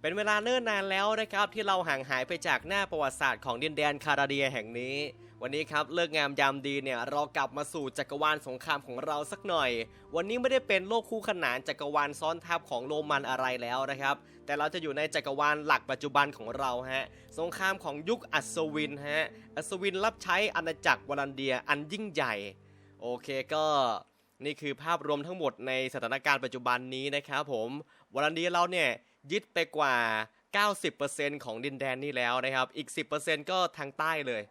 เป็นเวลาเนิ่นนานแล้วนะครับที่เราห่างหายไปจากหน้าประวัติศาสตร์ของดินแดนคาราเดียแห่งนี้ วันนี้ครับเลิกงามยามดีเนี่ยเรากลับมาสู่จักรวาลสงครามของเราสักหน่อย วันนี้ไม่ได้เป็นโลกคู่ขนานจักรวาลซ้อนทับของโรมันอะไรแล้วนะครับ แต่เราจะอยู่ในจักรวาลหลักปัจจุบันของเราฮะสงครามของยุคอัศวินฮะอัศวินรับใช้อาณาจักรวลันเดียอันยิ่งใหญ่โอเคก็ นี่คือภาพรวมทั้งหมดในสถานการณ์ปัจจุบันนี้นะครับผมวันเดียเราเนี่ยยึดไปกว่า 90%ของดินแดนนี่แล้วนะครับ อีก 10%ก็ทางใต้เลย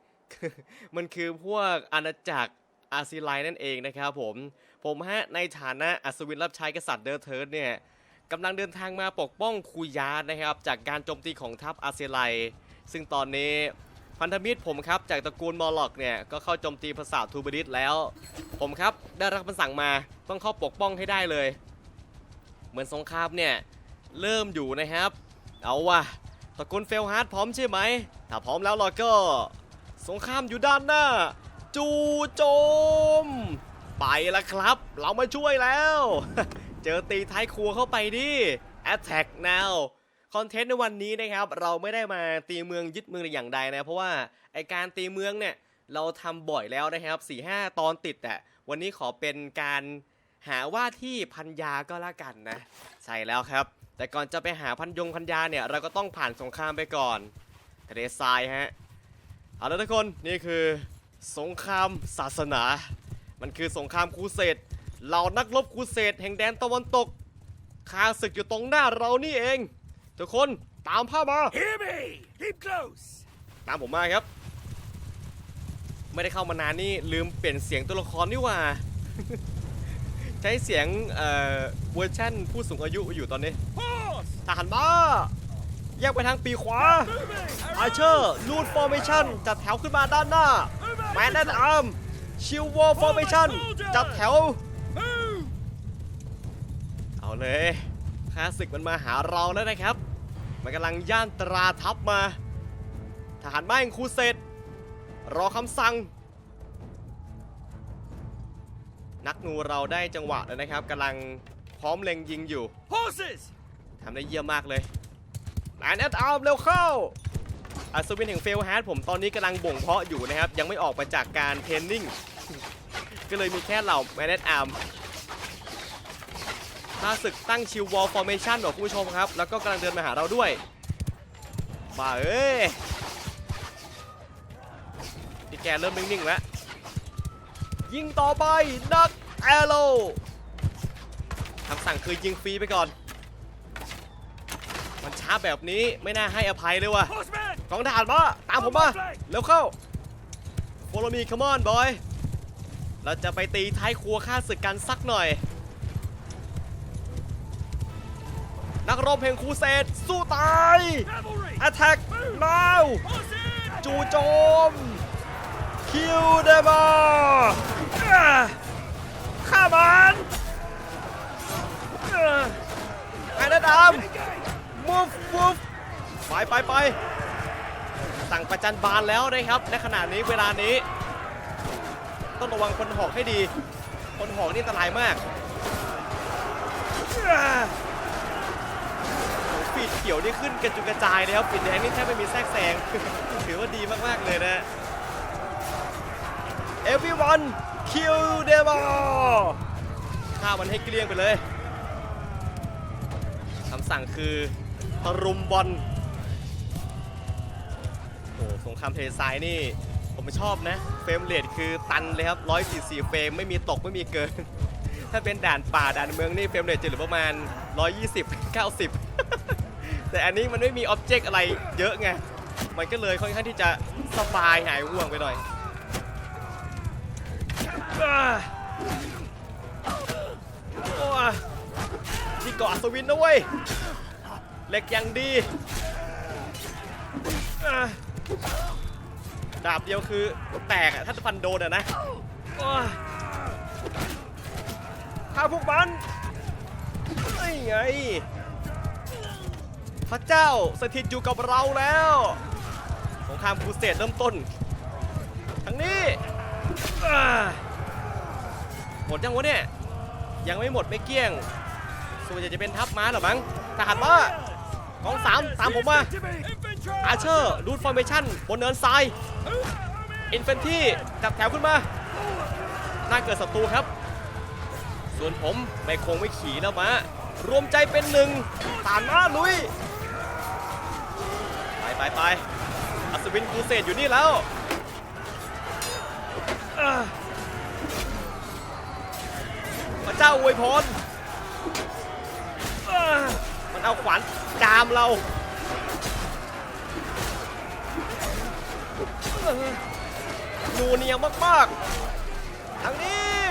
มันคือพวกอาณาจักรอาซิไลนั่นเองนะครับผม ผมฮะในฐานะอัศวินรับใช้กษัตริย์เดอร์เทิร์ดเนี่ยกำลังเดินทางมาปกป้องคูยานะครับ จากการโจมตีของทัพอาซิไลซึ่งตอนนี้ พันธมิตรผมครับจากตระกูลมอลล็อกเนี่ยก็เข้าโจมตีปราสาททูบริสแล้ว ผมครับได้รับคำสั่งมาต้องเข้าปกป้องให้ได้เลย เหมือนสงครามเนี่ยเริ่มอยู่นะครับ เอาว่ะตระกูลเฟลฮาร์ดพร้อมใช่ไหม ถ้าพร้อมแล้วเราก็ สงครามอยู่ด้านหน้า จูโจม ไปแล้วครับ เรามาช่วยแล้ว เจอตีท้ายครัวเข้าไปดิ Attack now คอนเทนต์ในวันนี้นะครับ เราไม่ได้มาตีเมืองยึดเมืองอย่างใดนะ เพราะว่าไอการตีเมืองเนี่ยเราทำบ่อยแล้วนะครับ4ี่ห้าตอนติดอะวันนี้ขอเป็นการหาว่าที่พันยาก็แล้วกันนะ ใช่แล้วครับ แต่ก่อนจะไปหาพันยงพันยาเนี่ยเราก็ต้องผ่านสงครามไปก่อนทะเลทรายฮะเอาละทุกคนนี่คือสงครามศาสนา มันคือสงครามครูเสดเหล่านักรบครูเสดแห่งแดนตะวันตกข้าศึกอยู่ตรงหน้าเรานี่เอง ทุกคนตามผ้ามา Hear me! Keep close! ตามผมมาครับ ไม่ได้เข้ามานานนี่ลืมเปลี่ยนเสียงตัวละครนี่หว่า ใช้เสียงเอ่อเวอร์ชั่นผู้สูงอายุอยู่ตอนนี้ Horse! ทหารมาแยกไปทางปีกขวา Moving! อาเชอร์ลูดฟอร์เมชั่นจัดแถวขึ้นมาด้านหน้า แมนแอนอาร์มชิววอลฟอร์เมชั่นจัดแถว Move! เอาเลยข้าศึกมันมาหาเราแล้วนะครับ มันกำลังย่านตราทัพมา ทหารม้าแห่งครูเสดรอคำสั่ง นักนูเราได้จังหวะแล้วนะครับกำลังพร้อมเล็งยิงอยู่ Horses! ทำได้เยี่ยมมากเลยแมนแอดอาร์มเร็วเข้าอัศวินแห่งเฟลฮาร์ดผมตอนนี้กำลังบ่งเพาะอยู่นะครับ ยังไม่ออกมาจากการเทรนนิ่ง ก็เลยมีแค่เหล่าแมนแอดอาร์มถ้าศึกตั้งชิววอลฟอร์เมชันของคุณผู้ชมครับ แล้วก็กำลังเดินมาหาเราด้วยมาเอ้ยนี่แกเริ่มนิ่งๆแล้ว ยิงต่อไปนักแอโร่คำสั่งคือยิงฟรีไปก่อน มันช้าแบบนี้ไม่น่าให้อภัยเลยว่ะกองทหารมาตามผมมาเร็วเข้า Follow me come on boy เราจะไปตีท้ายครัวฆ่าศึกกันสักหน่อยักรบแห่งครูเสดสู้ตาย Cavalry! Attack now Horses! จู่โจม Kill them all อ่าฆ่ามันไอ้นัดำ move move ไปไปไปสั่งประจันบานแล้วนะครับ ในขณะนี้เวลานี้ ต้องระวังคนหอกให้ดี คนหอกนี่อันตรายมาก ปิดเขียวนี่ขึ้นกระจุกระจายเลยครับปีดแดงนี่แทบไม่มีแทรกแซงถือว่าดีมากๆเลยนะ everyone kill them all ฆ่ามันให้เกลี้ยงไปเลยคำสั่งคือตรุมบอลโอ้โหสงครามเทเลทรายนี่ ผมชอบนะ เฟรมเรทคือตันเลยครับ 144 เฟรมไม่มีตกไม่มีเกิน ถ้าเป็นด่านป่าด่านเมืองนี่เฟรมเรทจะเหลือประมาณ 120 90 แต่อันนี้มันไม่มีอ็อบเจกต์อะไรเยอะไง มันก็เลยค่อนข้างที่จะสบายหายห่วงไปหน่อยที่เกาะอัศวินนะเว้ยเหล็กยังดี ดาบเดียวคือแตกอะถ้าฟันโดนอะนะฆ่าพวกมันไม่ไง พระเจ้าสถิตอยู่กับเราแล้วสงครามครูเสดเริ่มต้นทั้งนี้หมดยังวะเนี่ยยังไม่หมดไม่เกี้ยงส่วนใหญ่จะเป็นทัพม้าหรอมั้งทหารม้ากองสามตามผมมาอาเชอร์รูดฟอร์เมชั่นบนเนินทรายอินเฟนที่จับแถวขึ้นมาหน้าเกิดศัตรูครับ ส่วนผมไม่คงไม่ขี่แล้วมารวมใจเป็นหนึ่งตานมาลุย ไปไปอัศวินกูเศษอยู่นี่แล้วอ่าพระเจ้าอวยพรมันเอาขวานจามเรานูเนียมากๆทางนี้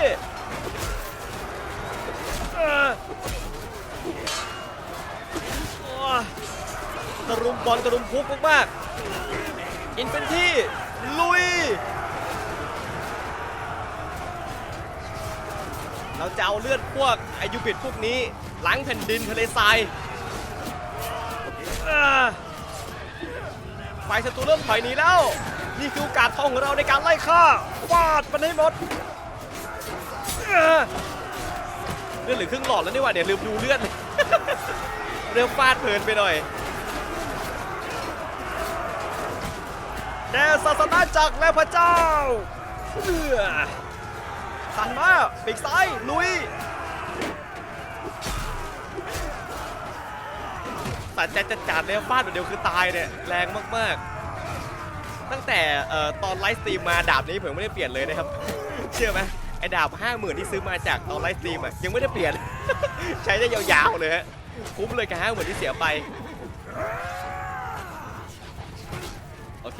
ตะรุมบอลตะรุมพุกมากๆอินเฟนที่ลุย เราจะเอาเลือดพวกไอยูบิดพวกนี้ล้างแผ่นดินทะเลทรายเอ่อฝ่ายศัตรูเริ่มถอยหนีแล้ว นี่คือโอกาสทองของเราในการไล่ฆ่าฟาดมันให้หมดเลือดเหลือครึ่งหลอดแล้วนี่หว่าเดี๋ยวลืมดูเลือดเริ่มฟาดเพลินไปหน่อย ด่ศาสนาจักรและพระเจ้าสันมาปีกซ้าย ลุยตัดใจจะจัดเลยฟาดเดียวคือตายเนี่ยแรงมากๆ ตั้งแต่เอ่อตอนไลฟ์สตรีมมาดาบนี้ผมไม่ได้เปลี่ยนเลยนะครับ เชื่อไหมไอ้ดาบ5 0,000ที่ซื้อมาจากตอนไลฟ์สตรีมอะยังไม่ได้เปลี่ยน ใช้ได้ยาวๆเลยฮะคุ้มเลยกับห้าหมื่นที่เสียไป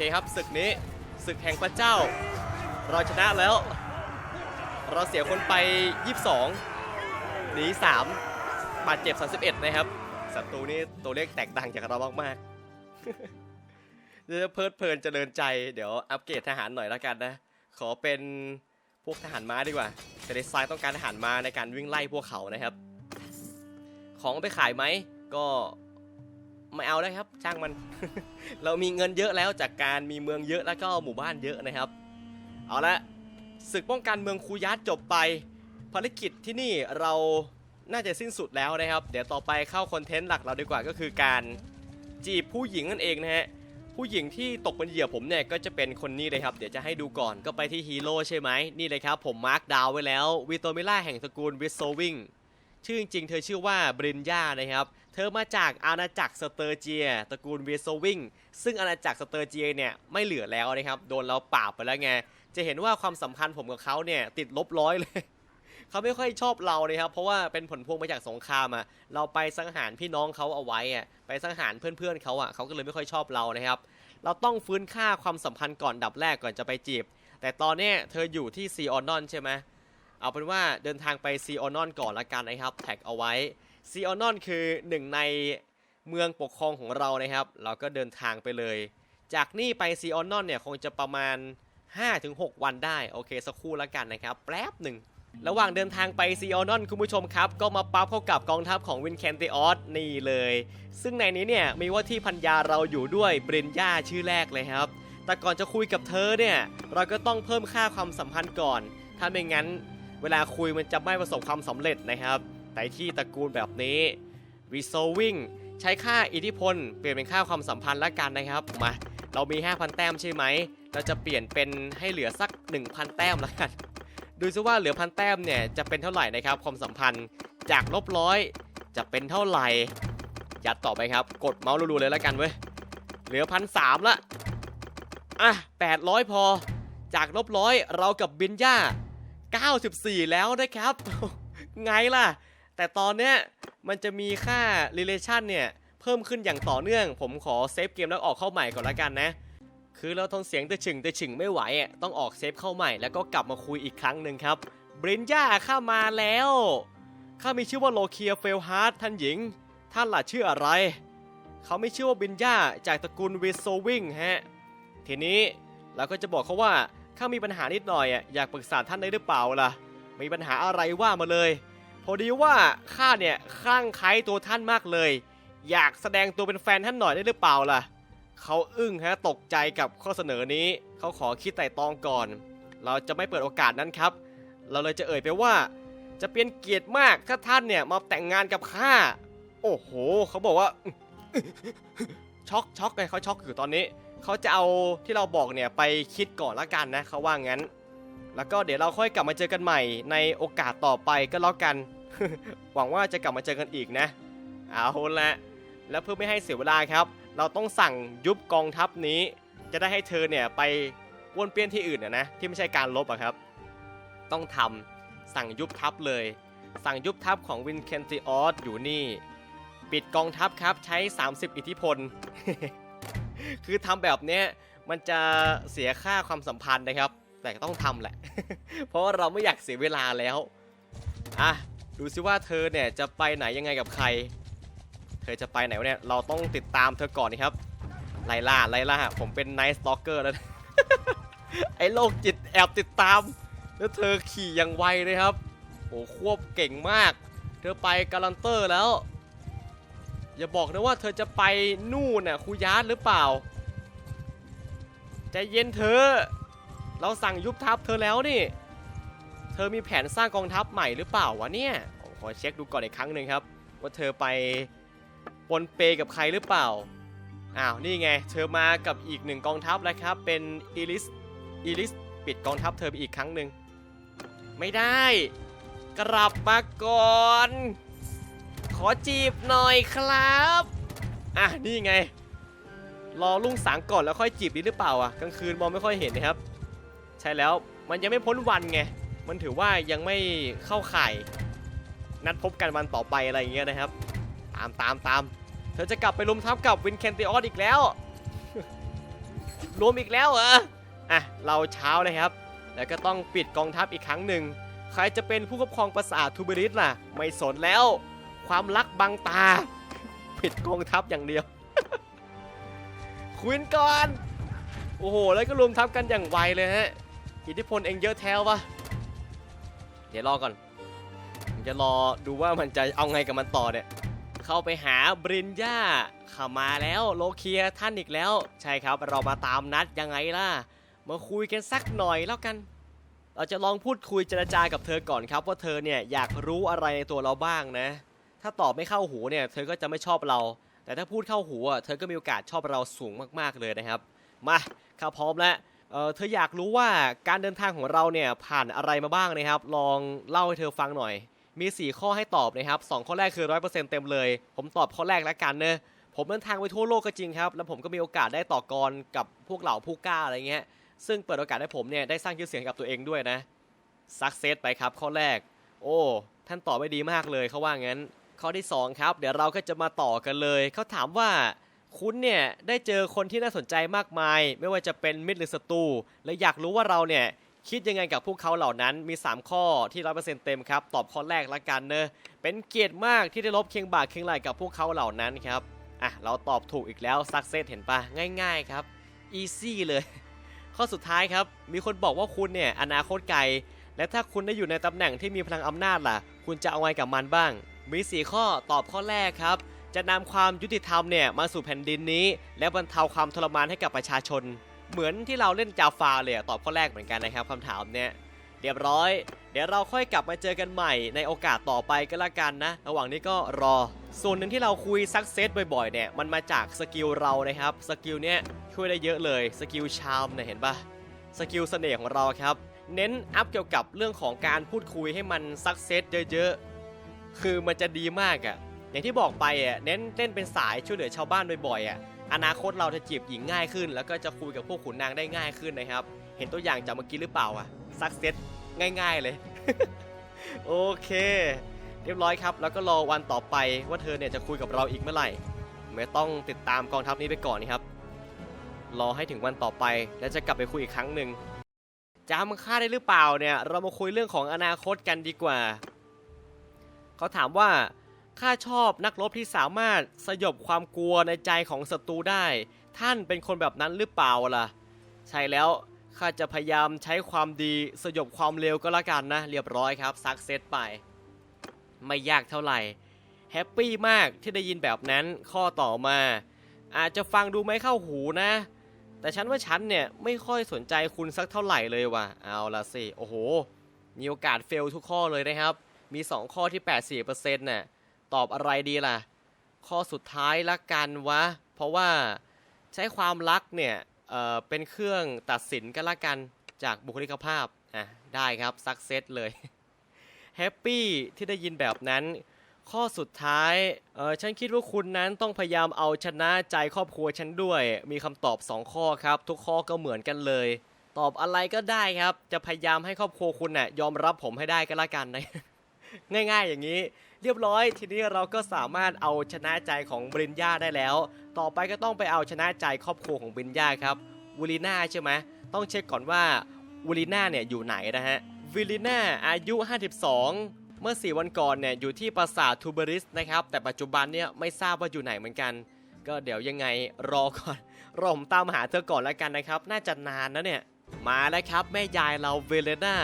เคครับศึกนี้ศึกแห่งพระเจ้า เราชนะแล้ว เราเสียคนไป 22 หนี 3 บาดเจ็บ 31 นะครับศัตรูนี่ตัวเลขแตกต่างจากเรามากๆเดี๋ยวจะเพลิดเพลินเจริญใจเดี๋ยวอัปเกรดทหารหน่อยแล้วกันนะ ขอเป็นพวกทหารม้าดีกว่าแต่ในไซน์ต้องการทหารม้าในการวิ่งไล่พวกเขานะครับ ของไปขายไหมก็ ไม่เอาได้ครับช่างมัน เรามีเงินเยอะแล้วจากการมีเมืองเยอะแล้วก็หมู่บ้านเยอะนะครับ เอาละศึกป้องกันเมืองคูยัตจบไป ภารกิจที่นี่เราน่าจะสิ้นสุดแล้วนะครับ เดี๋ยวต่อไปเข้าคอนเทนต์หลักเราดีกว่าก็คือการจีบผู้หญิงนั่นเองนะฮะผู้หญิงที่ตกเป็นเหยื่อผมเนี่ยก็จะเป็นคนนี้เลยครับ เดี๋ยวจะให้ดูก่อนก็ไปที่ฮีโร่ใช่ไหมนี่เลยครับ ผมมาร์คดาวไว้แล้ววิโตมิล่าแห่งตระกูลวิสโซวิงชื่อจริงๆเธอชื่อว่าบรินยานะครับ ธอมาจากอาณาจักรสเตอร์เจียตระกูลเวสโซวิงซึ่งอาณาจักรสเตอร์เจียเนี่ยไม่เหลือแล้วนะครับโดนเราปราบไปแล้วไงจะเห็นว่าความสัมพันธ์ผมกับเขาเนี่ยติดลบร้อยเลยเขาไม่ค่อยชอบเราเลยครับเพราะว่าเป็นผลพวงมาจากสงครามอะเราไปสังหารพี่น้องเขาเอาไว้อะไปสังหารเพื่อนๆเขาอะเขาก็เลยไม่ค่อยชอบเรานะครับ เราต้องฟื้นค่าความสัมพันธ์ก่อนดับแรกก่อนจะไปจีบ แต่ตอนเนี้ยเธออยู่ที่ซีออนอนใช่ไหมเอาเป็นว่าเดินทางไปซีออนอนก่อนละกันนะครับแท็กเอาไว้ ซีออนอนคือหนึ่งในเมืองปกครองของเรานะครับ เราก็เดินทางไปเลย จากนี่ไปซีออนอนเนี่ยคงจะประมาณ 5-6 วันได้ โอเค สักครู่แล้วกันนะครับ แป๊บหนึ่ง ระหว่างเดินทางไปซีออนอนคุณผู้ชมครับ ก็มาปั๊บเข้ากับกองทัพของวินแคนเตออสนี่เลย ซึ่งในนี้เนี่ยมีว่าที่พันยาเราอยู่ด้วยเบรนย่าชื่อแรกเลยครับ แต่ก่อนจะคุยกับเธอเนี่ยเราก็ต้องเพิ่มค่าความสัมพันธ์ก่อน ถ้าไม่งั้น เวลาคุยมันจะไม่ประสบความสำเร็จนะครับ แต่ที่ตระกูลแบบนี้วิโซวิงใช้ค่าอิทธิพล เปลี่ยนเป็นค่าความสัมพันธ์ละกันนะครับมาเรามี 5,000 แต้มใช่ไหม เราจะเปลี่ยนเป็นให้เหลือสัก 1,000 แต้มละกัน ดูซิว่าเหลือพันแต้มเนี่ยจะเป็นเท่าไหร่นะครับความสัมพันธ์จากลบร้อยจะเป็นเท่าไหร่ ยัดต่อไปครับ กดเมาส์รัวๆเลยละกันเว้ยเหลือพันสามละอะ800 พอ จากลบร้อยเรากับบินย่า 94 แล้วนะครับ ไงล่ะ แต่ตอนเนี้ยมันจะมีค่า relation เนี่ย เพิ่มขึ้นอย่างต่อเนื่อง ผมขอเซฟเกมแล้วออกเข้าใหม่ก่อนละกันนะ คือเราทนเสียงตะฉึงตะฉึงไม่ไหวอะต้องออกเซฟเข้าใหม่แล้วก็กลับมาคุยอีกครั้งหนึ่งครับบรินย่าข้ามาแล้วข้ามีชื่อว่าโลเคียเฟลฮาร์ดท่านหญิง ท่านล่ะชื่ออะไร เขาไม่ชื่อว่าบินย่าจากตระกูลวิสโซวิงฮะทีนี้เราก็จะบอกเขาว่าข้ามีปัญหานิดหน่อยอะอยากปรึกษาท่านได้หรือเปล่าล่ะมีปัญหาอะไรว่ามาเลย พอดีว่าข้าเนี่ยคลั่งไคล้ตัวท่านมากเลย อยากแสดงตัวเป็นแฟนท่านหน่อยได้หรือเปล่าล่ะเขาอึ้งฮะตกใจกับข้อเสนอนี้ เขาขอคิดไต่ตองก่อน เราจะไม่เปิดโอกาสนั้นครับ เราเลยจะเอ่ยไปว่า จะเป็นเกียรติมากถ้าท่านเนี่ยมาแต่งงานกับข้าโอ้โห เขาบอกว่าช็อกช็อกไงเขาช็อกอยู่ตอนนี้เขาจะเอาที่เราบอกเนี่ยไปคิดก่อนละกันนะเขาว่างั้น แล้วก็เดี๋ยวเราค่อยกลับมาเจอกันใหม่ในโอกาสต่อไปก็แล้วกัน หวังว่าจะกลับมาเจอกันอีกนะ เอาละแล้วเพื่อไม่ให้เสียเวลาครับ เราต้องสั่งยุบกองทัพนี้ จะได้ให้เธอเนี่ยไปวนเปี้ยนที่อื่นนะนะที่ไม่ใช่การลบอะครับ ต้องทำสั่งยุบทัพเลย สั่งยุบทัพของวินเคนติออสอยู่นี่ ปิดกองทัพครับใช้ 30 อิทธิพล คือทำแบบเนี้ยมันจะเสียค่าความสัมพันธ์นะครับ แต่ต้องทำแหละ เพราะว่าเราไม่อยากเสียเวลาแล้วอะ ดูซิว่าเธอเนี่ยจะไปไหนยังไงกับใคร เธอจะไปไหนวะเนี่ย เราต้องติดตามเธอก่อนนะครับ ไลล่า ไลล่า ผมเป็นไนท์สตอกเกอร์แล้ว ไอ้โรคจิตแอบติดตาม แล้วเธอขี่อย่างไวเลยครับ โอ้ควบเก่งมาก เธอไปกาลันเตอร์แล้ว อย่าบอกนะว่าเธอจะไปนู่นน่ะคูยาร์ดหรือเปล่า ใจเย็นเธอ เราสั่งยุบทัพเธอแล้วนี่ ธอมีแผนสร้างกองทัพใหม่หรือเปล่าวะเนี่ยผมขอเช็คดูก่อนอีกครั้งหนึ่งครับ ว่าเธอไปปนเปกับใครหรือเปล่าอ้าวนี่ไง เธอมากับอีกหนึ่งกองทัพแล้วครับ เป็นอีลิสอีลิสปิดกองทัพเธอไปอีกครั้งหนึ่งไม่ได้ กลับมาก่อน ขอจีบหน่อยครับอะนี่ไง รอลุ่งสางก่อนแล้วค่อยจีบดีหรือเปล่าอะกลางคืนมองไม่ค่อยเห็นนะครับ ใช่แล้วมันยังไม่พ้นวันไง มันถือว่ายังไม่เข้าข่าย นัดพบกันวันต่อไปอะไรอย่างเงี้ยนะครับ ตามตามตามเธอจะกลับไปลุมทับกับวินเคนติออสอีกแล้วรวมอีกแล้วเหรออะเราเช้าเลยครับ แล้วก็ต้องปิดกองทัพอีกครั้งหนึ่งใครจะเป็นผู้ปกครองปราสาททูเบริสล่ะ ไม่สนแล้ว ความรักบังตา ปิดกองทัพอย่างเดียวคุยก่อน โอ้โห แล้วก็รวมทัพกันอย่างไวเลยฮะ อิทธิพลเองเยอะแท้วะ เดี๋ยวรอก่อนผมจะรอดูว่ามันจะเอาไงกับมันต่อเนี่ย เข้าไปหาบรินย่าเข้ามาแล้วโลเคียท่านอีกแล้ว ใช่ครับ เรามาตามนัดยังไงล่ะ มาคุยกันสักหน่อยแล้วกัน เราจะลองพูดคุยเจรจากับเธอก่อนครับ ว่าเธอเนี่ยอยากรู้อะไรในตัวเราบ้างนะ ถ้าตอบไม่เข้าหูเนี่ย เธอก็จะไม่ชอบเรา แต่ถ้าพูดเข้าหูอะเธอก็มีโอกาสชอบเราสูงมากๆเลยนะครับ มาข้าพร้อมแล้ว เออเธออยากรู้ว่าการเดินทางของเราเนี่ยผ่านอะไรมาบ้างนะครับ ลองเล่าให้เธอฟังหน่อย มี 4 ข้อให้ตอบนะครับ2ข้อแรกคือ 100%เต็มเลย ผมตอบข้อแรกแล้วกันเนอะผมเดินทางไปทั่วโลกก็จริงครับ แล้วผมก็มีโอกาสได้ต่อกรกับพวกเหล่าผู้กล้าอะไรเงี้ย ซึ่งเปิดโอกาสให้ผมเนี่ยได้สร้างชื่อเสียงกับตัวเองด้วยนะสักเซสไปครับข้อแรก โอ้ ท่านตอบไม่ดีมากเลยเขาว่างั้น ข้อที่ 2 ครับ เดี๋ยวเราก็จะมาต่อกันเลย เขาถามว่า คุณเนี่ยได้เจอคนที่น่าสนใจมากมาย ไม่ว่าจะเป็นมิตรหรือศัตรูและอยากรู้ว่าเราเนี่ยคิดยังไงกับพวกเขาเหล่านั้นมี 3 ข้อที่ร้อเเต็มครับ ตอบข้อแรกละกันเนอะเป็นเกียรติมากที่ได้ลบเคียงบ่าเคียงไหลกับพวกเขาเหล่านั้นครับอะเราตอบถูกอีกแล้วสักเซสเห็นปะง่าย ๆครับอีซี่เลย ข้อสุดท้ายครับ มีคนบอกว่าคุณเนี่ยอนาคตไกล และถ้าคุณได้อยู่ในตำแหน่งที่มีพลังอำนาจล่ะ คุณจะเอาไงกับมันบ้าง มีสี่ข้อตอบข้อแรกครับ จะนำความยุติธรรมเนี่ยมาสู่แผ่นดินนี้ และบรรเทาความทรมานให้กับประชาชน เหมือนที่เราเล่นจาฟาเลยตอบข้อแรกเหมือนกันนะครับคำถามเนี่ยเรียบร้อย เดี๋ยวเราค่อยกลับมาเจอกันใหม่ในโอกาสต่อไปก็แล้วกันนะ ระหว่างนี้ก็รอ ส่วนหนึ่งที่เราคุยซักเซสบ่อยๆเนี่ยมันมาจากสกิลเรานะครับสกิลเนี้ยช่วยได้เยอะเลยสกิลชามเนี่ยเห็นปะสกิลเสน่ห์ของเราครับ เน้นอัพเกี่ยวกับเรื่องของการพูดคุยให้มันซักเซสเยอะๆคือมันจะดีมากอะ่ะ อย่างที่บอกไปอะเน้นเล่นเป็นสายช่วยเหลือชาวบ้านบ่อยๆอะอนาคตเราจะจีบหญิงง่ายขึ้น แล้วก็จะคุยกับพวกขุนนางได้ง่ายขึ้นนะครับ เห็นตัวอย่างจากเมื่อกี้หรือเปล่าอะซักเซสง่าย ๆเลย โอเค เรียบร้อยครับ แล้วก็รอวันต่อไปว่าเธอเนี่ยจะคุยกับเราอีกเมื่อไหร่ไม่ต้องติดตามกองทัพนี้ไปก่อนนะครับ รอให้ถึงวันต่อไป แล้วจะกลับไปคุยอีกครั้งหนึ่งจำค่าได้หรือเปล่าเนี่ย เรามาคุยเรื่องของอนาคตกันดีกว่า เขาถามว่า ข้าชอบนักรบที่สามารถสยบความกลัวในใจของศัตรูได้ ท่านเป็นคนแบบนั้นหรือเปล่าล่ะ ใช่แล้วข้าจะพยายามใช้ความดีสยบความเร็วก็แล้วกันนะ เรียบร้อยครับซักเซตไป ไม่ยากเท่าไหร่แฮปปี้มากที่ได้ยินแบบนั้นข้อต่อมา อาจจะฟังดูไม่เข้าหูนะ แต่ฉันว่าฉันเนี่ยไม่ค่อยสนใจคุณสักเท่าไหร่เลยว่ะ เอาละสิ โอ้โห มีโอกาสเฟลทุกข้อเลยนะครับ มี 2 ข้อที่ 84%น่ะ ตอบอะไรดีล่ะ ข้อสุดท้ายละกันวะ เพราะว่าใช้ความรักเนี่ยเอ่อเป็นเครื่องตัดสินกันละกันจากบุคลิกภาพอะได้ครับซักเซสเลยแฮปปี้ที่ได้ยินแบบนั้น ข้อสุดท้ายเออฉันคิดว่าคุณนั้นต้องพยายามเอาชนะใจครอบครัวฉันด้วย มีคำตอบ 2 ข้อครับ ทุกข้อก็เหมือนกันเลย ตอบอะไรก็ได้ครับ จะพยายามให้ครอบครัวคุณน่ะยอมรับผมให้ได้ก็แล้วกันนะง่าย ๆ อย่างนี้ เรียบร้อย ทีนี้เราก็สามารถเอาชนะใจของบรินย่าได้แล้ว ต่อไปก็ต้องไปเอาชนะใจครอบครัวของบรินย่าครับวูลิน่าใช่ไหมต้องเช็คก่อนว่าวูลิน่าเนี่ยอยู่ไหนนะฮะวิลิน่าอายุ 52 เมื่อ 4 วันก่อนเนี่ยอยู่ที่ปราสาททูเบริสนะครับ แต่ปัจจุบันเนี่ยไม่ทราบว่าอยู่ไหนเหมือนกัน ก็เดี๋ยวยังไงรอก่อนรอผมตามหาเธอก่อนแล้วกันนะครับ น่าจะนานนะเนี่ย มาแล้วครับแม่ยายเราเวเลน่า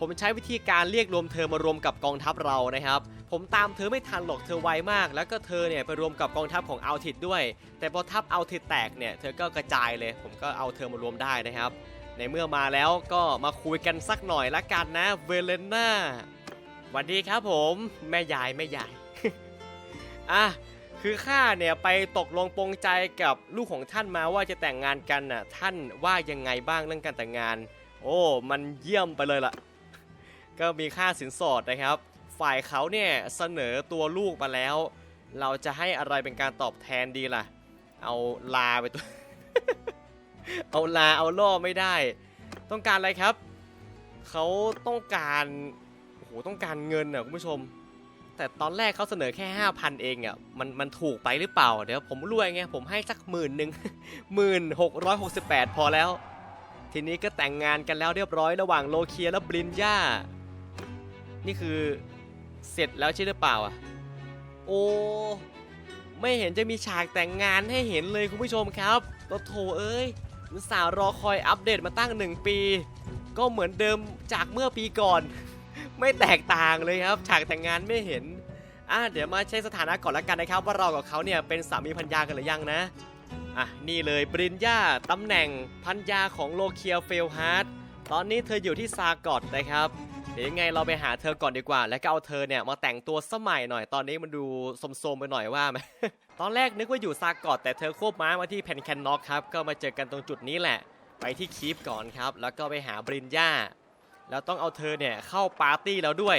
ผมใช้วิธีการเรียกรวมเธอมารวมกับกองทัพเรานะครับ ผมตามเธอไม่ทันหรอกเธอไวมาก แล้วก็เธอเนี่ยไปรวมกับกองทัพของอัลทิดด้วย แต่พอทัพอัลทิดแตกเนี่ยเธอก็กระจายเลย ผมก็เอาเธอมารวมได้นะครับ ในเมื่อมาแล้วก็มาคุยกันสักหน่อยละกันนะเวเลน่าสวัสดีครับผมแม่ยายแม่ยายอะคือข้าเนี่ยไปตกลงปรงใจกับลูกของท่านมาว่าจะแต่งงานกันน่ะท่านว่ายังไงบ้างเรื่องการแต่งงาน โอ้ มันเยี่ยมไปเลยล่ะ ก็มีค่าสินสอดนะครับ ฝ่ายเขาเนี่ยเสนอตัวลูกมาแล้ว เราจะให้อะไรเป็นการตอบแทนดีล่ะ เอาลาไปตัว เอาลาเอาล่อไม่ได้ ต้องการอะไรครับ เขาต้องการโอ้โหต้องการเงินอะคุณผู้ชม แต่ตอนแรกเขาเสนอแค่ 5,000 เองอะมันมันถูกไปหรือเปล่า เดี๋ยวผมรวยไงผมให้สักหมื่นหนึ่งหมื่นหกร้อยหกสิบแปดพอแล้วทีนี้ก็แต่งงานกันแล้วเรียบร้อยระหว่างโลเคียและบรินย่า นี่คือเสร็จแล้วใช่หรือเปล่าอะ โอ้ ไม่เห็นจะมีฉากแต่งงานให้เห็นเลยคุณผู้ชมครับตัวโถเอ้ยสาห์รอคอยอัปเดตมาตั้งหนึ่งปี ก็เหมือนเดิมจากเมื่อปีก่อน ไม่แตกต่างเลยครับ ฉากแต่งงานไม่เห็นอะเดี๋ยวมาเช็คสถานะก่อนละกันนะครับ ว่าเรากับเขาเนี่ยเป็นสามีพันยากันหรือยังนะอะนี่เลยบรินย่าตำแหน่งพันยาของโลเคียเฟลฮาร์ดตอนนี้เธออยู่ที่ซากอดนะครับ เดี๋ยวยังไงเราไปหาเธอก่อนดีกว่า แล้วก็เอาเธอเนี่ยมาแต่งตัวสมัยหน่อย ตอนนี้มันดูสมๆไปหน่อยว่าไหม ตอนแรกนึกว่าอยู่ซากอดแต่เธอควบม้ามาที่เพนแคนน็อกครับ ก็มาเจอกันตรงจุดนี้แหละ ไปที่คีฟก่อนครับ แล้วก็ไปหาบรินย่า แล้วต้องเอาเธอเนี่ยเข้าปาร์ตี้แล้วด้วย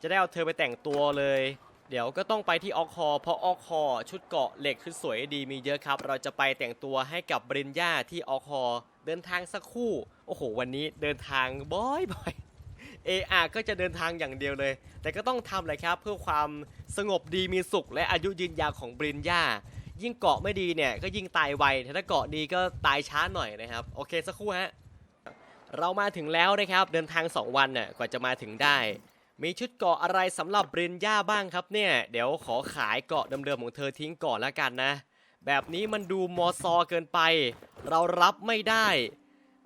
จะได้เอาเธอไปแต่งตัวเลย เดี๋ยวก็ต้องไปที่ออกคอเพราะออกคอชุดเกาะเหล็กชุดสวยดีมีเยอะครับ เราจะไปแต่งตัวให้กับบรินย่าที่ออกคอเดินทางสักครู่ โอ้โห วันนี้เดินทางบ่อยบ่ อยเออาก็จะเดินทางอย่างเดียวเลย แต่ก็ต้องทำเลยครับเพื่อความสงบดีมีสุข และอายุยืนยาวของบรินย่ายิ่งเกาะไม่ดีเนี่ยก็ยิ่งตายไวแต่ถ้าเกาะดีก็ตายช้าหน่อยนะครับ โอเคสักครู่ฮะ เรามาถึงแล้วนะครับ เดินทาง 2 วันน่ะกว่าจะมาถึงได้ มีชุดเกาะอะไรสำหรับบรินย่าบ้างครับเนี่ย เดี๋ยวขอขายเกาะเดิมๆของเธอทิ้งก่อนแล้วกันนะ แบบนี้มันดูมอซอเกินไป เรารับไม่ได้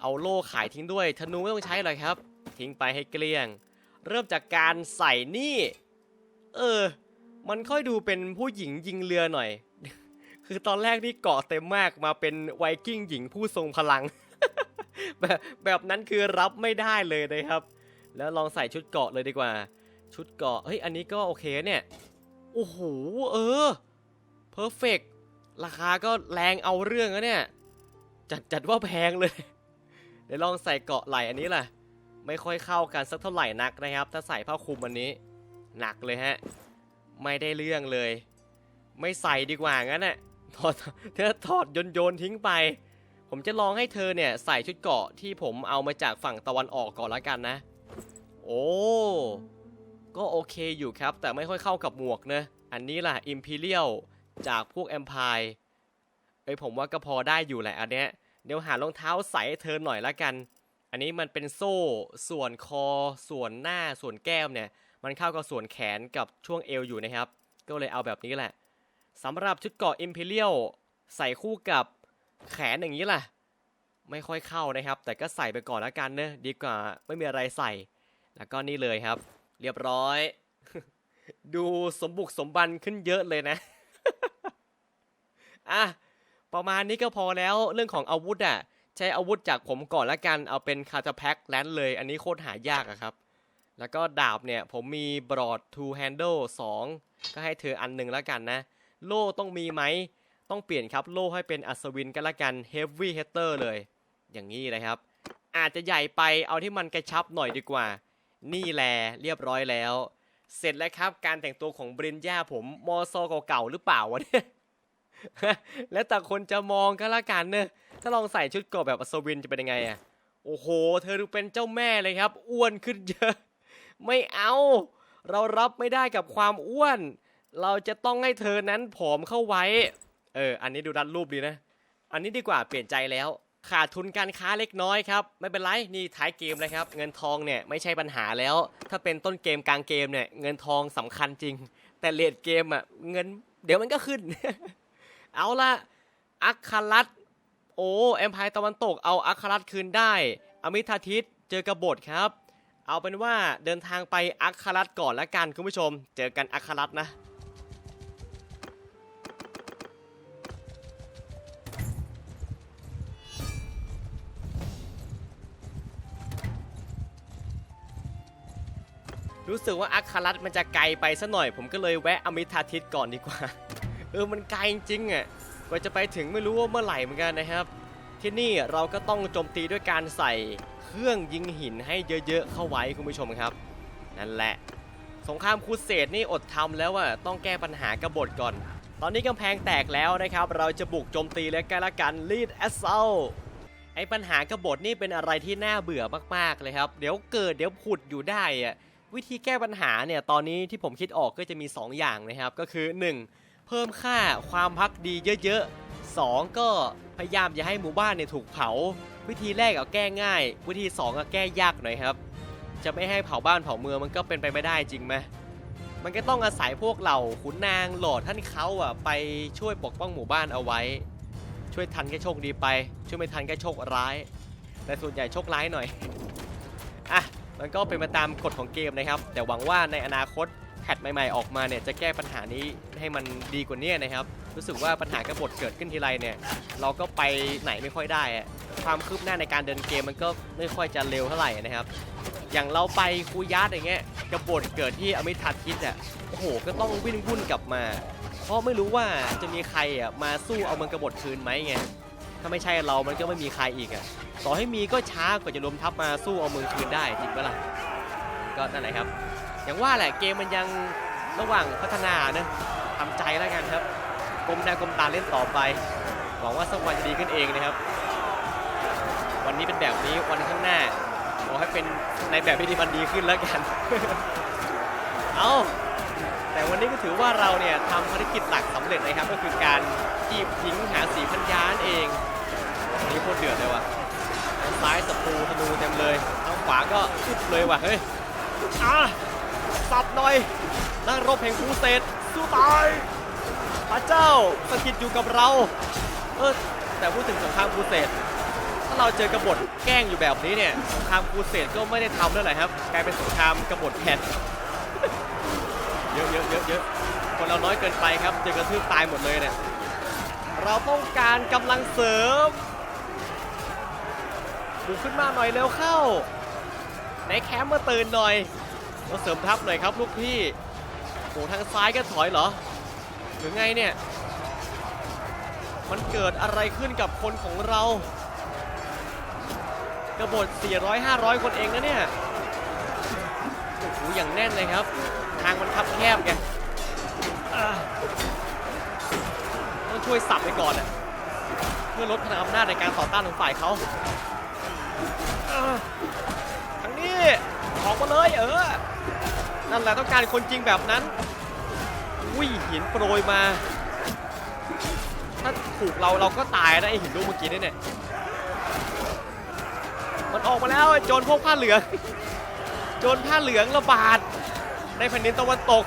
เอาโล่ขายทิ้งด้วยธนูไม่ต้องใช้เลยครับ ทิ้งไปให้เกลี้ยง เริ่มจากการใส่นี่ เออ มันค่อยดูเป็นผู้หญิงยิงเรือหน่อย คือตอนแรกนี่เกาะเต็มมากมาเป็นไวกิ้งหญิงผู้ทรงพลัง แบบแบบนั้นคือรับไม่ได้เลยนะครับ แล้วลองใส่ชุดเกาะเลยดีกว่า ชุดเกาะเฮ้ยอันนี้ก็โอเคเนี่ยโอ้โหเออเพอร์เฟกราคาก็แรงเอาเรื่องนะเนี่ย จัดจัดว่าแพงเลย เดี๋ยวลองใส่เกาะไหลอันนี้ล่ะ ไม่ค่อยเข้ากันสักเท่าไหร่นักนะครับ ถ้าใส่ผ้าคลุมอันนี้ หนักเลยฮะ ไม่ได้เรื่องเลย ไม่ใส่ดีกว่างั้นน่ะถอดเธอถอดโยนโยนทิ้งไป ผมจะลองให้เธอเนี่ยใส่ชุดเกาะที่ผมเอามาจากฝั่งตะวันออกก่อนละกันนะ โอ้ก็โอเคอยู่ครับ แต่ไม่ค่อยเข้ากับหมวกเนะอันนี้ล่ะ Imperial จากพวก Empire เอ้ยผมว่าก็พอได้อยู่แหละอันเนี้ยเดี๋ยวหารองเท้าใส่เธอหน่อยละกัน อันนี้มันเป็นโซ่ส่วนคอ ส่วนหน้าส่วนแก้มเนี่ย มันเข้ากับส่วนแขนกับช่วงเอวอยู่นะครับ ก็เลยเอาแบบนี้แหละสำหรับชุดเกาะ Imperial ใส่คู่กับแขนอย่างนี้ล่ะ ไม่ค่อยเข้านะครับ แต่ก็ใส่ไปก่อนละกันเนอะดีกว่าไม่มีอะไรใส่ แล้วก็นี่เลยครับ เรียบร้อย ดูสมบุกสมบันขึ้นเยอะเลยนะอะประมาณนี้ก็พอแล้วเรื่องของอาวุธอะ ใช้อาวุธจากผมก่อนละกันเอาเป็นคาตาแพ็กแลนเลย อันนี้โคตรหายากอะครับ แล้วก็ดาบเนี่ยผมมีบรอด two handle 2ก็ให้เธออันหนึ่งละกันนะ โล่ต้องมีไหมต้องเปลี่ยนครับโล่ให้เป็นอัศวินกันละกัน Heavy Hitter เลย อย่างนี้นะครับ อาจจะใหญ่ไปเอาที่มันกระชับหน่อยดีกว่า นี่แหละเรียบร้อยแล้ว เสร็จแล้วครับการแต่งตัวของบรินย่าผมมอซอเก่าๆหรือเปล่าวะเนี่ยแล้วแต่คนจะมองก็ล้วกันเนอะ ถ้าลองใส่ชุดเกราะแบบอัศวินจะเป็นยังไงอะโอ้โห เธอดูเป็นเจ้าแม่เลยครับ อ้วนขึ้นเยอะ ไม่เอา เรารับไม่ได้กับความอ้วน เราจะต้องให้เธอนั้นผอมเข้าไว้ เออ อันนี้ดูดันรูปดีนะ อันนี้ดีกว่าเปลี่ยนใจแล้ว ขาดทุนการค้าเล็กน้อยครับ ไม่เป็นไร นี่ท้ายเกมเลยครับ เงินทองเนี่ยไม่ใช่ปัญหาแล้ว ถ้าเป็นต้นเกมกลางเกมเนี่ย เงินทองสำคัญจริง แต่เลดเกมอะ เงิน เดี๋ยวมันก็ขึ้น เอาละอัคคารัต โอ้เอ็มพายตะวันตกเอาอัครัตคืนได้ อมิทาทิตเจอกระบฏครับ เอาเป็นว่าเดินทางไปอัครัตก่อนละกันคุณผู้ชม เจอกันอัครัตนะรู้สึกว่าอัครัตมันจะไกลไปซะหน่อย ผมก็เลยแวะอมิทาทิตก่อนดีกว่า เออมันไกลจริงๆอะ ว่าจะไปถึงไม่รู้ว่าเมื่อไหร่เหมือนกันนะครับ ที่นี่เราก็ต้องโจมตีด้วยการใส่เครื่องยิงหินให้เยอะๆเข้าไว้คุณผู้ชมครับ นั่นแหละ สงครามคูเสดนี่อดทำแล้วอะต้องแก้ปัญหากบฏก่อน ตอนนี้กำแพงแตกแล้วนะครับ เราจะบุกโจมตีและกันละกันลีดแอสเซลไอปัญหากบฏนี่เป็นอะไรที่น่าเบื่อมากๆเลยครับ เดี๋ยวเกิดเดี๋ยวผุดอยู่ได้อะวิธีแก้ปัญหาเนี่ยตอนนี้ที่ผมคิดออกก็จะมี 2 อย่างนะครับก็คือ 1. เพิ่มค่าความพักดีเยอะๆ 2. ก็พยายามอย่าให้หมู่บ้านเนี่ยถูกเผา วิธีแรกเอาแก้ง่าย วิธี2ก็แก้ยากหน่อยครับ จะไม่ให้เผาบ้านเผาเมืองมันก็เป็นไปไม่ได้จริงไหมมันก็ต้องอาศัยพวกเหล่าขุนนางหลอดท่านเขาอะไปช่วยปกป้องหมู่บ้านเอาไว้ ช่วยทันแค่โชคดีไป ช่วยไม่ทันแค่โชคร้าย แต่ส่วนใหญ่โชคร้ายหน่อยอะมันก็เป็นไปตามกฎของเกมนะครับ แต่หวังว่าในอนาคต แพทใหม่ๆออกมาเนี่ยจะแก้ปัญหานี้ให้มันดีกว่านี้นะครับ รู้สึกว่าปัญหากระบฏเกิดขึ้นทีไรเนี่ยเราก็ไปไหนไม่ค่อยได้ ความคืบหน้าในการเดินเกมมันก็ไม่ค่อยจะเร็วเท่าไหร่นะครับ อย่างเราไปคูยัสอย่างเงี้ยกระบฏเกิดที่อเมิทัศคิดอะโอ้โหก็ต้องวิ่งวุ่นกลับมา เพราะไม่รู้ว่าจะมีใครอะมาสู้เอาเมืองกบฏคืนไหมไงถ้าไม่ใช่เรามันก็ไม่มีใครอีกอะต่อให้มีก็ช้ากว่าจะรวมทัพมาสู้เอาเมืองคืนได้จริงปะล่ะก็นั่นแหละครับ อย่างว่าแหละเกมมันยังระหว่างพัฒนานะทำใจแล้วกันครับกลมหน้ากลมตาเล่นต่อไปหวังว่าสักวันจะดีขึ้นเองนะครับ วันนี้เป็นแบบนี้วันข้างหน้าขอให้เป็นในแบบที่ดีมันดีขึ้นแล้วกัน เอาแต่วันนี้ก็ถือว่าเราเนี่ยทำภารกิจหลักสำเร็จนะครับ ก็คือการจีบหญิงหาสีพันยานเองนนี้โคตรเดือดเลยว่ะทางซ้ายศัตรูธนูเต็มเลยทางขวาก็อึดเลยว่ะเฮ้ยอะ สับหน่อยนักรบแห่งครูเสดสู้ตายพระเจ้าสถิตอยู่กับเราเออแต่พูดถึงสงครามครูเสดถ้าเราเจอกบฏแกล้งอยู่แบบนี้เนี่ยสงครามครูเสดก็ไม่ได้ทำแล้วแหละครับกลายเป็นสงครามกบฏแทนเยอะเยอะเยอะเยอะคนเราน้อยเกินไปครับเจอกระทืบตายหมดเลยเนี่ยเราต้องการกำลังเสริมบุกขึ้นมาหน่อยเร็วเข้า ในแคมป์มาตื่นหน่อย มาเสริมทัพหน่อยครับลูกพี่โหทางซ้ายก็ถอยเหรอ หรือไงเนี่ย มันเกิดอะไรขึ้นกับคนของเรากระบฏ400 500 คนเองนะเนี่ยโอ้โหอย่างแน่นเลยครับ ทางมันคับแคบไงอ่ต้องช่วยสับไปก่อนอะเพื่อลดพลังอำนาจในการต่อต้านของฝ่ายเขาอ่าทางนี้ออกมาเลยเออ นั่นแหละต้องการคนจริงแบบนั้นอุ้ยหินโปรยมา ถ้าถูกเราเราก็ตายนะไอหินลูกเมื่อกี้นี่เนี่ยมันออกมาแล้วโจรพวกผ้าเหลือง โจรผ้าเหลืองระบาด ในแผ่นดินตะวันตก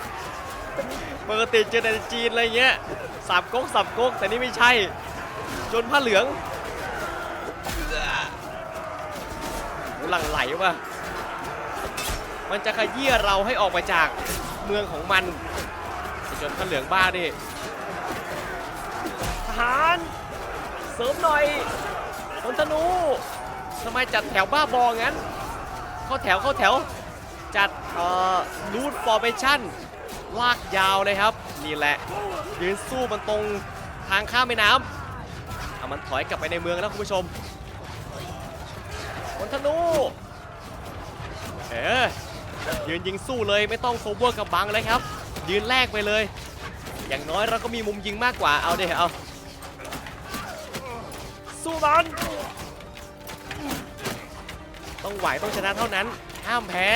ปกติเจอแต่ในจีนอะไรเงี้ยสามก๊กสามก๊กแต่นี่ไม่ใช่ โจรผ้าเหลืองหลังไหลว่ะ มันจะขยี้เราให้ออกมาจากเมืองของมันจรผ้าเหลืองบ้าดิทหารเสริมหน่อยคนธนูทำไมจัดแถวบ้าบองั้น เข้าแถวเข้าแถวจัดเอ่อรูทฟอร์เมชั่นลากยาวเลยครับ นี่แหละ ยืนสู้มันตรงทางข้ามแม่น้ำเอามันถอยกลับไปในเมืองแล้วคุณผู้ชมคนธนู เออ ยืนยิงสู้เลยไม่ต้องโคเวอร์กับบังเลยครับ ยืนแลกไปเลย อย่างน้อยเราก็มีมุมยิงมากกว่าเอาเดี๋ยวเอาสู้มันต้องไหวต้องชนะเท่านั้น ห้ามแพ้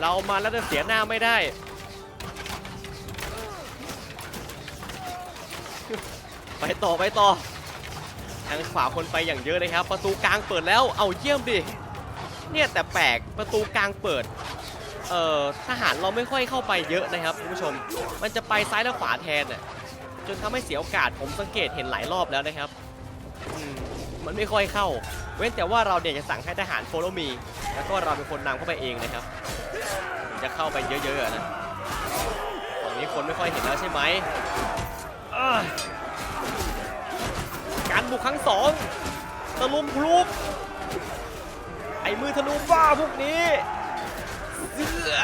เรามาแล้วจะเสียหน้าไม่ได้ ไปต่อไปต่อทางขวาคนไปอย่างเยอะเลยครับ ประตูกลางเปิดแล้วเอาเยี่ยมดิ เนี่ยแต่แปลกประตูกลางเปิดเอ่อทหารเราไม่ค่อยเข้าไปเยอะนะครับคุณผู้ชม มันจะไปซ้ายและขวาแทนน่ะจนทำให้เสียโอกาสผมสังเกตเห็นหลายรอบแล้วนะครับมันไม่ค่อยเข้า เว้นแต่ว่าเราเนี่ยจะสั่งให้ทหารโฟล w มีแล้วก็เราเป็นคนนำเข้าไปเองนะครับ จะเข้าไปเยอะๆนะฝั่งนี้คนไม่ค่อยเห็นแล้วใช่ไหมการบุกครั้งสองตะลุมพลุก ไอ้มือธนูบ้าพวกนี้ เสื้อ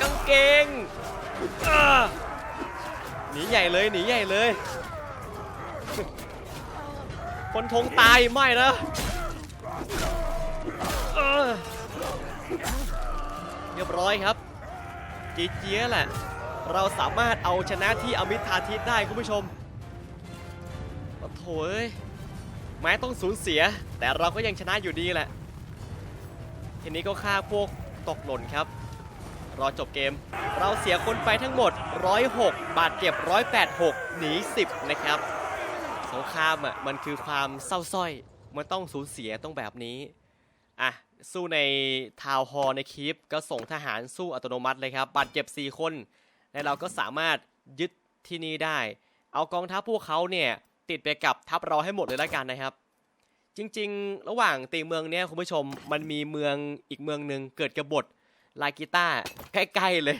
กางเกงหนีใหญ่เลยหนีใหญ่เลย คนทงตายไม่นะเรียบร้อยครับ จีเจียแหละ เราสามารถเอาชนะที่อมิทาทิตได้คุณผู้ชมโอ้โถเอ้ยแม้ต้องสูญเสีย แต่เราก็ยังชนะอยู่ดีแหละ ทีนี้ก็ฆ่าพวกตกหล่นครับ รอจบเกม เราเสียคนไปทั้งหมด 106 บาดเจ็บ 186 หนี 10 นะครับ สงครามอะมันคือความเศร้าสร้อย มันต้องสูญเสียต้องแบบนี้ อะ สู้ในทาวน์ฮอในคลิปก็ส่งทหารสู้อัตโนมัติเลยครับ บาดเจ็บ 4 คน และเราก็สามารถยึดที่นี่ได้ เอากองทัพพวกเขาเนี่ยติดไปกับทัพเราให้หมดเลยละกันนะครับ จริง ๆ ระหว่างตีเมืองเนี้ยคุณผู้ชมมันมีเมืองอีกเมืองหนึ่งเกิดกบฏลากิต้าใกล้ๆเลย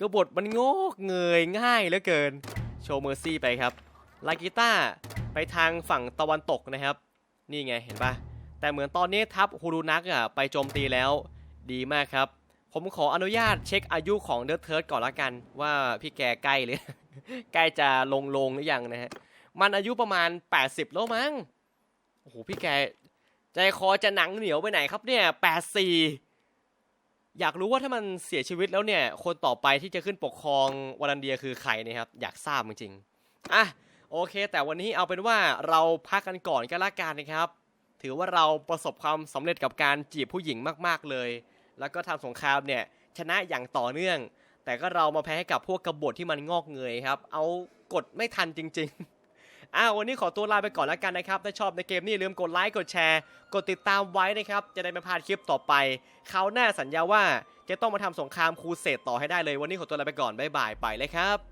กบฏมันงอกเงยง่ายเหลือเกิน โชว์เมอร์ซี่ไปครับลากิต้าไปทางฝั่งตะวันตกนะครับ นี่ไงเห็นปะแต่เหมือนตอนนี้ทัพฮูรุนักอะไปโจมตีแล้วดีมากครับ ผมขออนุญาตเช็คอายุของเดอร์เทิร์ดก่อนละกันว่าพี่แกใกล้หรือใกล้จะลงลงหรือยังนะฮะมันอายุประมาณ 80 แล้วมั้ง โอ้โหพี่แก ใจคอจะหนังเหนียวไปไหนครับเนี่ย84อยากรู้ว่าถ้ามันเสียชีวิตแล้วเนี่ย คนต่อไปที่จะขึ้นปกครองวลันเดียคือใครนะครับ อยากทราบจริงๆอะโอเค แต่วันนี้เอาเป็นว่าเราพักกันก่อนก็แล้วกันนะครับ ถือว่าเราประสบความสำเร็จกับการจีบผู้หญิงมากๆเลย แล้วก็ทำสงครามเนี่ยชนะอย่างต่อเนื่อง แต่ก็เรามาแพ้ให้กับพวกกบฏที่มันงอกเงยครับ เอากดไม่ทันจริง ๆ อ่าวันนี้ขอตัวลาไปก่อนแล้วกันนะครับ ถ้าชอบในเกมนี่ลืมกดไลค์กดแชร์ กดติดตามไว้นะครับ จะได้ไม่พลาดคลิปต่อไปคราวหน้าสัญญาว่าจะต้องมาทำสงครามครูเสดต่อให้ได้เลย วันนี้ขอตัวลาไปก่อนบ๊ายบายไปเลยครับ